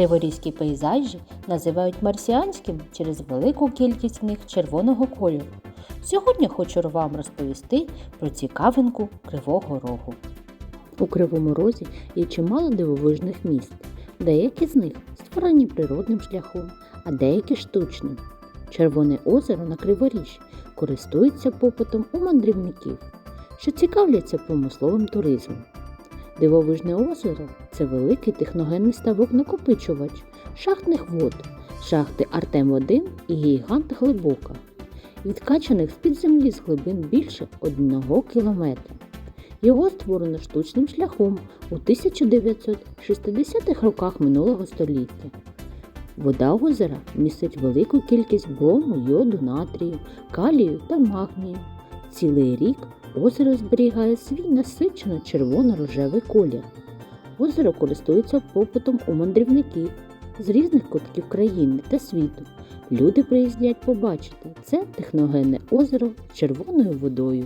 Криворізькі пейзажі називають марсіанськими через велику кількість в них червоного кольору. Сьогодні хочу вам розповісти про цікавинку Кривого Рогу. У Кривому Розі є чимало дивовижних міст. Деякі з них створені природним шляхом, а деякі штучним. Червоне озеро на Криворіжжі користується попитом у мандрівників, що цікавляться промисловим туризмом. Дивовижне озеро це великий техногенний ставок накопичувач шахтних вод, шахти Артем 1 і Гігант Глибока, відкачаних з-під землі з глибин більше 1 кілометра. Його створено штучним шляхом у 1960-х роках минулого століття. Вода озера містить велику кількість брому, йоду, натрію, калію та магнію. Цілий рік озеро зберігає свій насичено червоно-рожевий колір. Озеро користується попитом у мандрівників з різних кутків країни та світу. Люди приїздять побачити це техногенне озеро червоною водою.